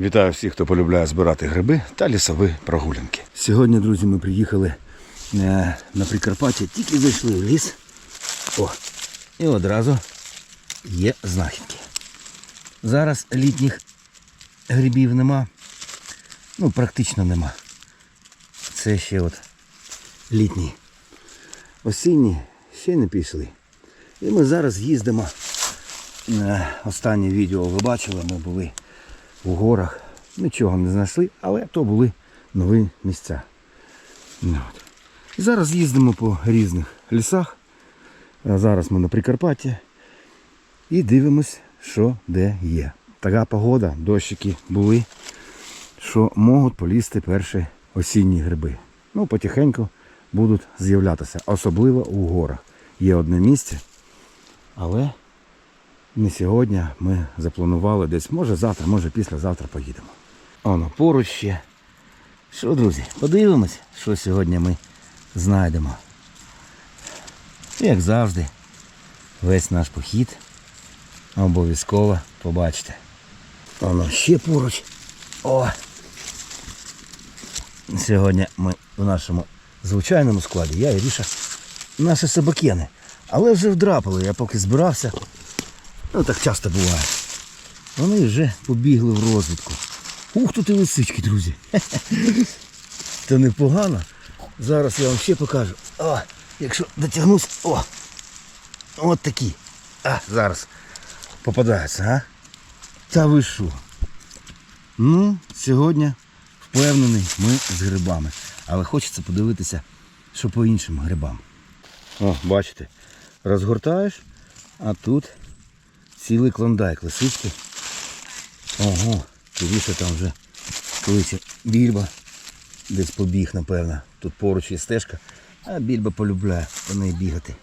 Вітаю всіх, хто полюбляє збирати гриби та лісові прогулянки. Сьогодні, друзі, ми приїхали е, на Прикарпаття, тільки зайшли в ліс. О, і одразу є знахідки. Зараз літніх грибів нема. Ну, практично нема. Це ще от літні. Осінні ще не пішли. І ми зараз їздимо. Е, Останнє відео ви бачили, ми були у горах. Нічого не знайшли, але то були нові місця. Ну, от. І зараз їздимо по різних лісах. Зараз ми на Прикарпатті і дивимось, що де є. Така погода, дощики були, що можуть полізти перші осінні гриби. Ну, потихеньку будуть з'являтися, особливо у горах. Є одне місце, але не сьогодні ми запланували десь, може завтра, може післязавтра поїдемо. Оно поруч ще. Що, друзі, подивимось, що сьогодні ми знайдемо. Як завжди, весь наш похід обов'язково побачите. Воно ще поруч. О! Сьогодні ми в нашому звичайному складі, я і Ріша, наші собакени. Але вже вдрапали, я поки збирався. Ну так часто буває. Вони вже побігли в розвідку. Ух, тут і лисички, друзі. Це непогано. Зараз я вам ще покажу. О, якщо дотягнусь, о! От такі. А, зараз попадаються, а? Та ви що? Ну, сьогодні впевнений, ми з грибами. Але хочеться подивитися, що по іншим грибам. О, бачите, розгортаєш, а тут цілий клондайк лисички. Ого, більше там вже колись більба десь побіг, напевно. Тут поруч є стежка, а більба полюбляє по неї бігати.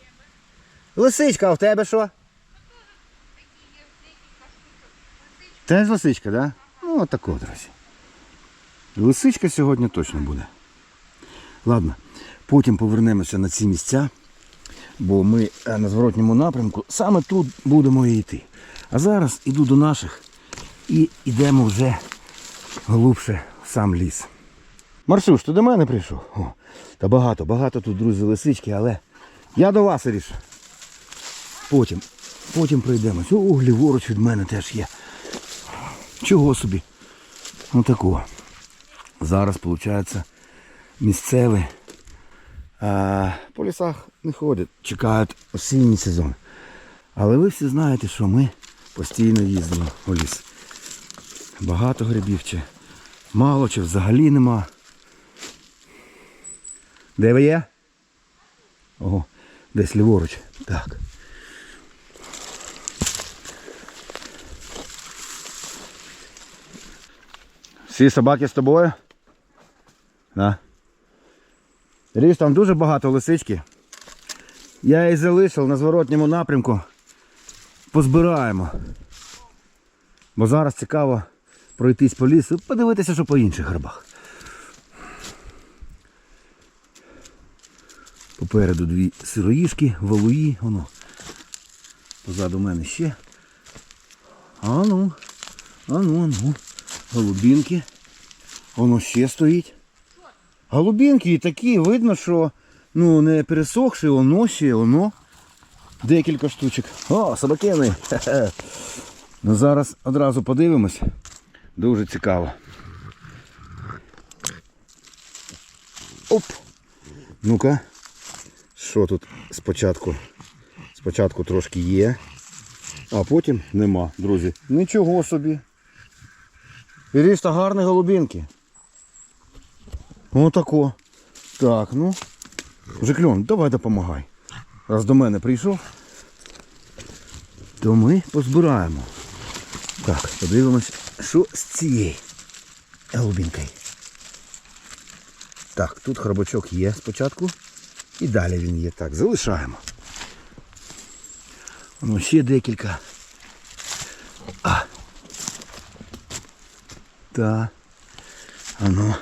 Лисичка, а в тебе що? Теж лисичка, так? Да? Ну, отако, друзі. Лисичка сьогодні точно буде. Ладно, потім повернемося на ці місця, бо ми е, на зворотньому напрямку саме тут будемо і йти. А зараз іду до наших і йдемо вже глубше в сам ліс. Маршуш, ти до мене прийшов? О, та багато, багато тут, друзі, лисички, але я до вас ріш. Потім, потім пройдемось. О, ліворуч від мене теж є. Чого собі? Отако. Зараз, виходить, місцеві а, по лісах не ходять, чекають осінній сезон. Але ви всі знаєте, що ми постійно їздимо у ліс. Багато грибів чи мало, чи взагалі нема. Де ви є? Ого, десь ліворуч. Так. Всі собаки з тобою? Да. Ріж, там дуже багато лисички. Я її залишив на зворотньому напрямку. Позбираємо. Бо зараз цікаво пройтись по лісу, подивитися, що по інших грибах. Попереду дві сироїшки, валуї, воно. Позаду мене ще. А ну, а ну, а ну. Голубінки. Воно ще стоїть. Голубінки такі, видно, що ну, не пересохши, воно ще, воно. Декілька штучок. О, собакени. Хе-хе. Ну зараз одразу подивимось. Дуже цікаво. Оп! Ну-ка. Що тут спочатку? Спочатку трошки є, а потім нема, друзі. Нічого собі. Іріста гарні голубінки. Отако. Так, ну. Вже кльон, давай допомагай. Раз до мене прийшов, то ми позбираємо. Так, подивимось, що з цією голубінкою. Так, тут хробачок є спочатку. І далі він є. Так, залишаємо. Ну, ще декілька. А. Та. Ано.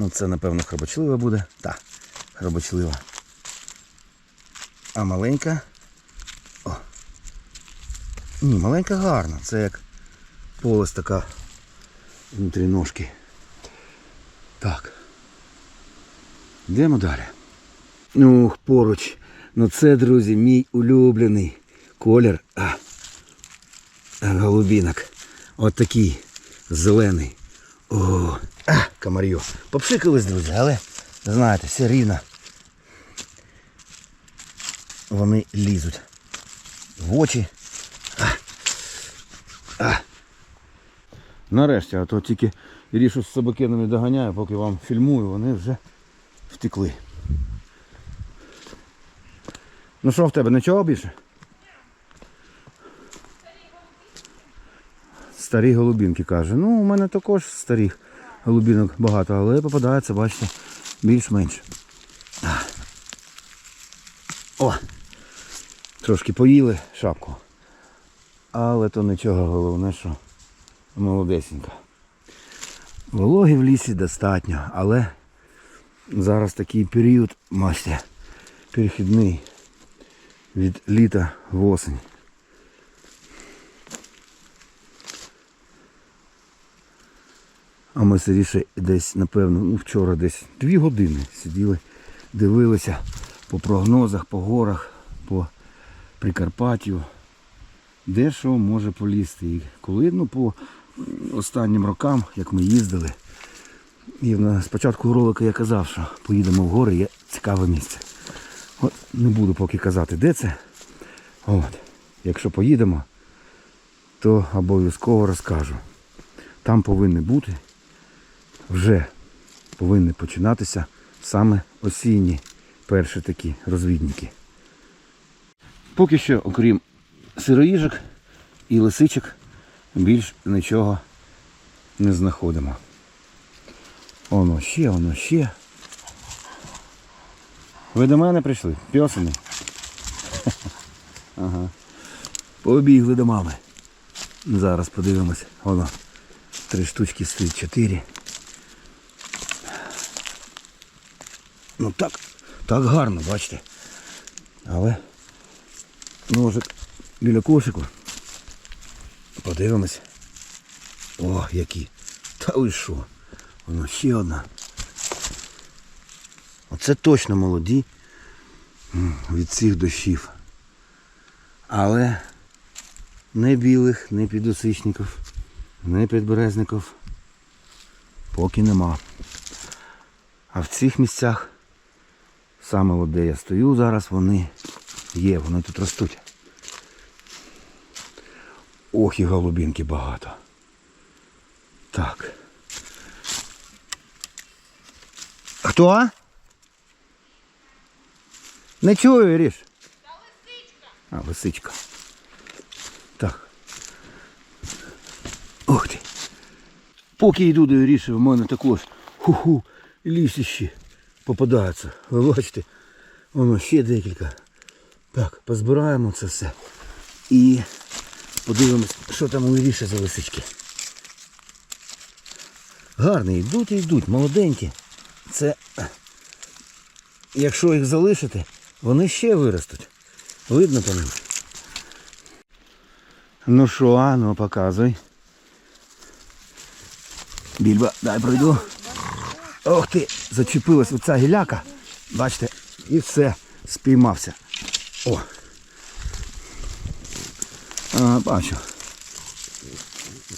Ну це напевно хробочлива буде. Так, хробочлива. А маленька. О. Ні, маленька гарна. Це як полос така внутрі ножки. Так. Йдемо далі. Ух, поруч. Ну це, друзі, мій улюблений колір. А, голубінок. От зелений. О, комар'ю. Попшикались, друзі, але знаєте, все рівно. Вони лізуть в очі. Нарешті, а то тільки рішу з собакенами доганяю, поки вам фільмую, вони вже втекли. Ну що в тебе, нічого більше? Старі голубінки каже. Ну, у мене також старих голубінок багато, але попадається, бачите, більш-менш. О! Трошки поїли шапку. Але то нічого, головне, що молодесенька. Вологи в лісі достатньо, але зараз такий період, бачите, перехідний від літа в осень. А ми сидіше десь, напевно, ну вчора десь дві години сиділи, дивилися по прогнозах, по горах, по Прикарпаттю, де що може полізти. І коли ну, по останнім рокам, як ми їздили, і спочатку ролика я казав, що поїдемо в гори, є цікаве місце. От не буду поки казати, де це. От. Якщо поїдемо, то обов'язково розкажу. Там повинні бути, вже повинні починатися саме осінні перші такі розвідники. Поки що, окрім сироїжок і лисичок, більш нічого не знаходимо. Воно ще, воно ще. Ви до мене прийшли? Пьосини? Ага. Побігли до мами. Зараз подивимось. Воно. Три штучки стоїть, чотири. Ну так, так гарно, бачите. Але ножик біля кошику. Подивимось. О, які. Та ви що? Воно ще одна. Оце точно молоді від цих дощів. Але не білих, не підосичників, не підберезників поки нема. А в цих місцях, саме от де я стою зараз, вони є, вони тут ростуть. Ох, і голубінки багато. Так. Хто? Не чую, Ріш. Та лисичка. А, лисичка. Так. Ух ти. Поки йду до Іріші, в мене також ху-ху, лісищі попадаються. Ви бачите, воно ще декілька. Так, позбираємо це все. І подивимось, що там у Іріші за лисички. Гарні, йдуть і йдуть, молоденькі. Це, якщо їх залишити, вони ще виростуть. Видно по ним. Ну що, ну показуй. Більба, дай пройду. Ох ти, зачепилась оця гіляка. Бачите, і все, спіймався. О. А, бачу.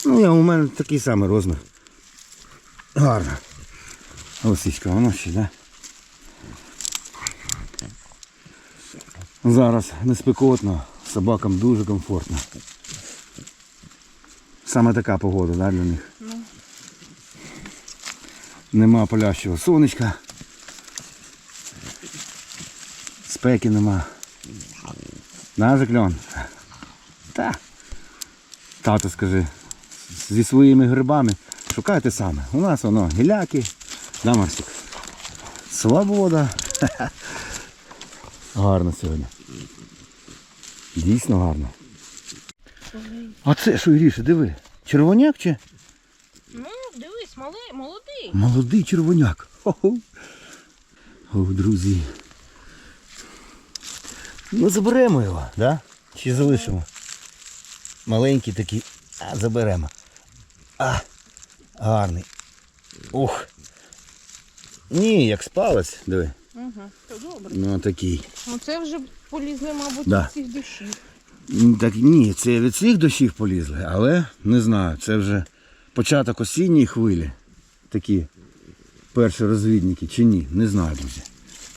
Ну, я, у мене такий самий розмір. Гарно. Лисичка, воно ще, да? Зараз не спекотно, собакам дуже комфортно. Саме така погода, да, для них? Нема палящого сонечка. Спеки нема. На же. Та. Тато скажи. Зі своїми грибами. Шукайте саме. У нас воно гіляки. Да, Марсик? Свобода. Гарно сьогодні. Дійсно гарно. А це що Іріше, диви. Червоняк чи? Малий, молодий. Молодий червоняк. О, друзі. Ну заберемо його, да? Чи залишимо? маленький такий. А, заберемо. А, гарний. Ух. Ні, як спалець, диви. Угу. То добре. Ну такий. Ну це вже полізли, мабуть, Да. від цих душів. Так ні, це від цих дощів полізли, але не знаю, це вже початок осінньої хвилі. Такі перші розвідники чи ні, не знаю, друзі.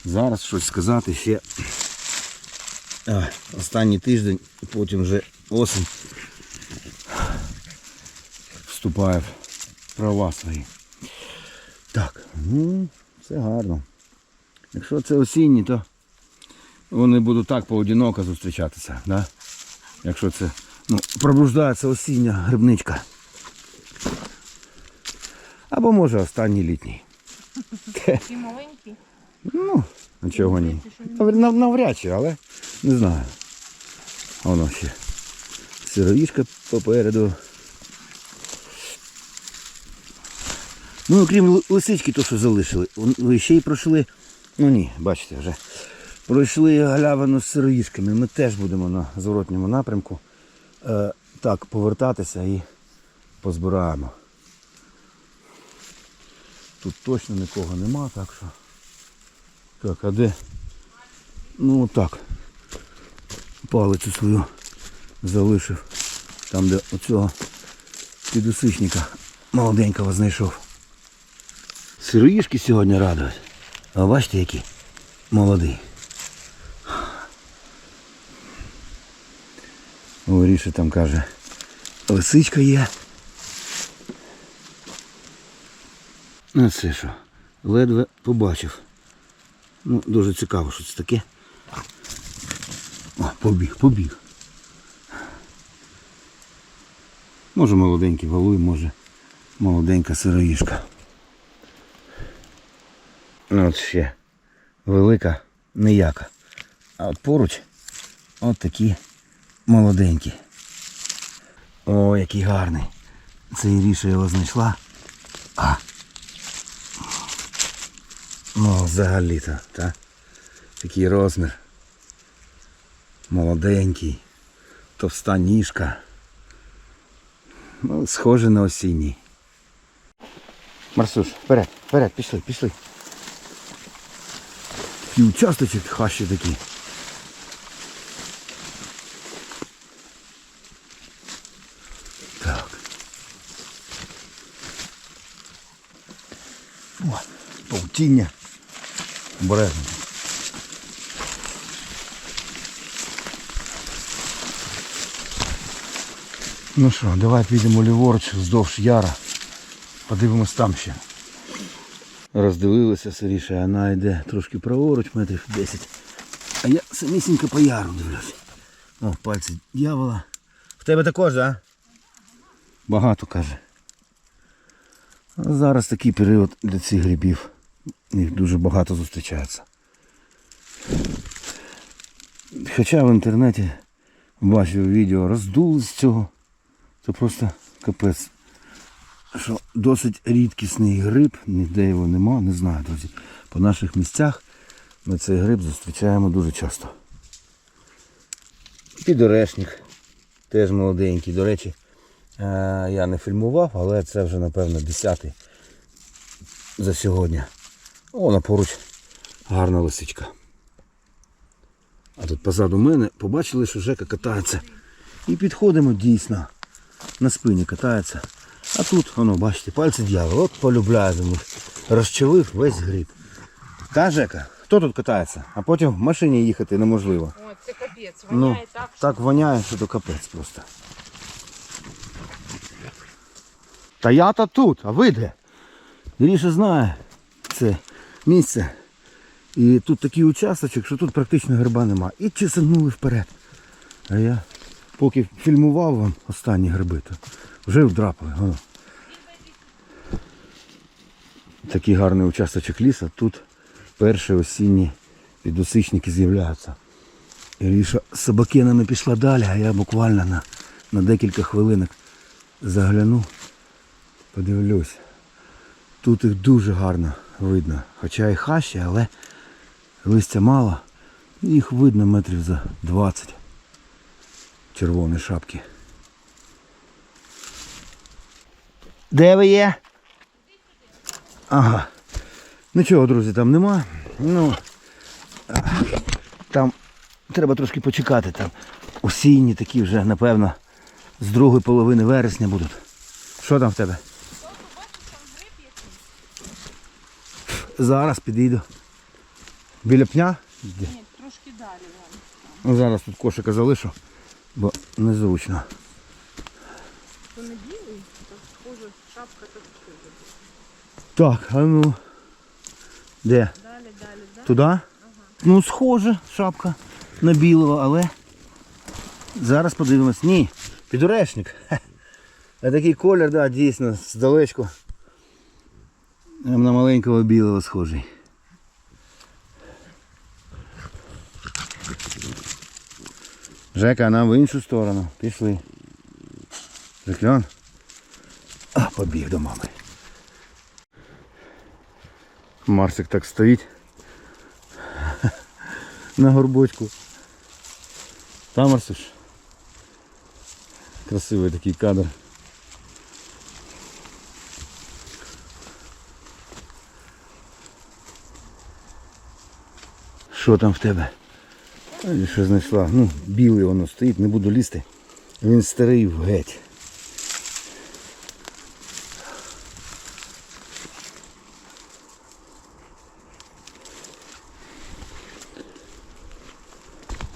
Зараз щось сказати ще. А, останній тиждень, потім вже осінь вступає в права свої. Так, ну, все гарно. Якщо це осінні, то вони будуть так поодиноко зустрічатися. Да? Якщо це ну, пробуждається осіння грибничка. Або може останній літній. Такі маленькі. Ну, нічого ні. Нав- нав- Навряд чи, але не знаю. Воно ще. Сироїшка попереду. Ну, окрім лисички, то що залишили. Ви ще й пройшли. Ну ні, бачите вже. Пройшли галявину з сироїшками. Ми теж будемо на зворотньому напрямку. Е, так, повертатися і позбираємо. Тут точно нікого нема, так що. Так, а де? Ну так. Палицю свою залишив. Там, де оцього підусичника молоденького знайшов. Сироїшки сьогодні радують. А бачите, які молоді. Горіше там каже, лисичка є. Ну це що, ледве побачив. Ну, дуже цікаво, що це таке. О, побіг, побіг. Може молоденький валуй, може молоденька сироїшка. Ну от ще велика, ніяка. А от поруч от такі молоденькі. О, який гарний. Це Іріша його знайшла. А. Ну, взагалі-то, так? Такий розмір. Молоденький, товста ніжка. Ну, схоже на осінній. Марсуш, вперед, вперед, пішли, пішли. Такий участочок хащі такий. Так. О, паутіння. Обережно. Ну що, давай підемо ліворуч вздовж яра. Подивимось там ще. Роздивилися сиріше, вона йде трошки праворуч, метрів 10. А я самісінько по яру дивлюсь. О, пальці дьявола. В тебе також, так? Да? Багато каже. А зараз такий період для цих грибів. Їх дуже багато зустрічається. Хоча в інтернеті бачив відео роздули з цього. Це просто капець. Що досить рідкісний гриб, ніде його нема, не знаю, друзі. По наших місцях ми цей гриб зустрічаємо дуже часто. Підорешник. Теж молоденький. До речі, е, я не фільмував, але це вже, напевно, 10 за сьогодні. О, поруч гарна лисичка. А тут позаду мене побачили, що Жека катається. І підходимо дійсно. На спині катається. А тут, воно, бачите, пальці дьявола. От полюбляє він розчавив весь гриб. Та Жека, хто тут катається? А потім в машині їхати неможливо. О, це капець. Ну, Воняє так, що так воняє, що то капець просто. Та я то тут, а ви де? Гріша знає це місце. І тут такий участочок, що тут практично гриба нема. І чесанули вперед. А я поки фільмував вам останні гриби, то вже вдрапали. Воно. Такий гарний участочок ліса. Тут перші осінні підосичники з'являються. Іріша з собакенами пішла далі, а я буквально на, на декілька хвилинок загляну, подивлюсь. Тут їх дуже гарно видно. Хоча і хащі, але листя мало. Їх видно метрів за 20 червоні шапки. Де ви є? Ага. Ну Нічого, друзі, там нема. Ну там треба трошки почекати. Там осінні такі вже, напевно, з другої половини вересня будуть. Що там в тебе? Зараз підійду. Біля пня? Ні, трошки далі. вон. Ну, зараз тут кошика залишу, бо незручно. То не білий, то схоже, шапка схоже. Так, а ну. Де? Далі, далі, далі. Туди? Ну, схоже, шапка на білого, але зараз подивимось. Ні, підурешник. А такий колір, да, дійсно, здалечку. Прям На маленького білого схожий. Жека, нам в іншу сторону. Пішли. Жекльон. А, побіг до мами. Марсик так стоїть на горбочку. Там Марсуш. Красивий такий кадр. Що там в тебе? Що знайшла? Ну, білий воно стоїть, не буду лізти. Він старий геть.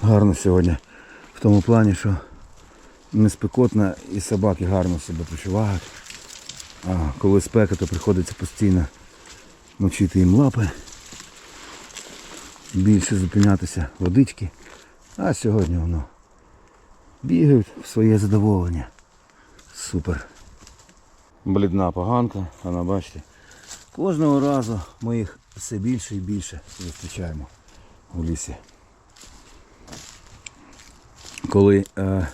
гарно сьогодні. В тому плані, що не спекотно і собаки гарно себе почувають. А коли спека, то приходиться постійно мочити їм лапи. Більше зупинятися водички. А сьогодні воно бігають в своє задоволення. Супер. Блідна поганка, вона бачите. Кожного разу ми їх все більше і більше зустрічаємо у лісі коли е,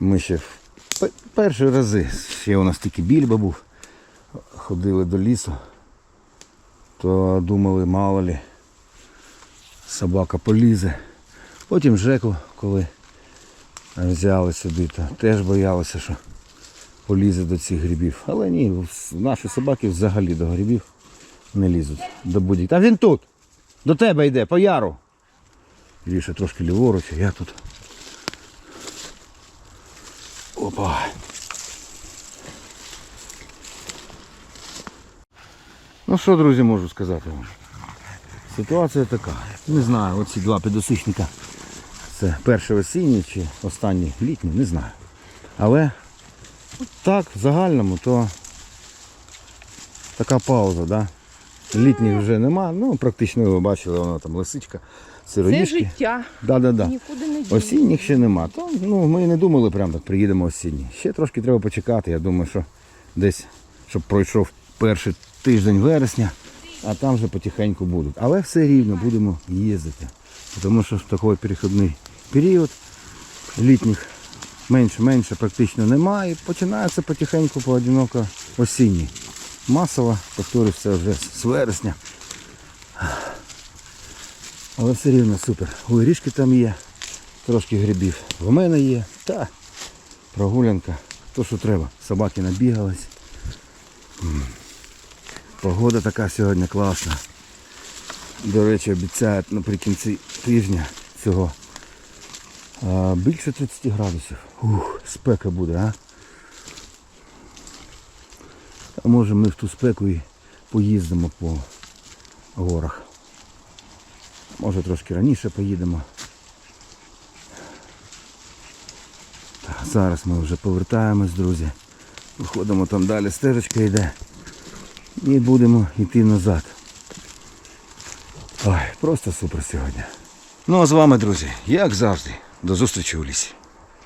ми ще в перші рази, ще у нас тільки більба був, ходили до лісу, то думали, мало лі, собака полізе. Потім Жеку, коли взяли сюди, то теж боялися, що полізе до цих грибів. Але ні, наші собаки взагалі до грибів не лізуть. До будь Та він тут! До тебе йде, по яру. Ліше трошки ліворуч, а я тут. Опа. Ну що, друзі, можу сказати вам. Ситуація така. Не знаю, оці два підосичника. Це перший осінній чи останній літній, не знаю. Але так, в загальному, то така пауза, да? Літніх вже нема. Ну, практично ви бачили, воно там лисичка, Це життя. Да, да, да. Нікуди не дінеться. Осінніх ще нема. То, ну, ми і не думали, прям так приїдемо осінні. Ще трошки треба почекати. Я думаю, що десь, щоб пройшов перший тиждень вересня, а там вже потихеньку будуть. Але все рівно будемо їздити. Тому що такий перехідний період літніх менше-менше практично немає. Починається потихеньку поодиноко осінні. Масово, повторюсь, вже з вересня. Але все рівно супер. Горішки там є, трошки грибів. В мене є. Та прогулянка. То, що треба. Собаки набігались. Погода така сьогодні класна. До речі, обіцяють наприкінці тижня цього. а, більше 30 градусів. Ух, спека буде, а? А може ми в ту спеку і поїздимо по горах. Може трошки раніше поїдемо. Так, зараз ми вже повертаємось, друзі. Виходимо там далі, стежечка йде. І будемо йти назад. Ой, просто супер сьогодні. Ну а з вами, друзі, як завжди, до зустрічі у лісі.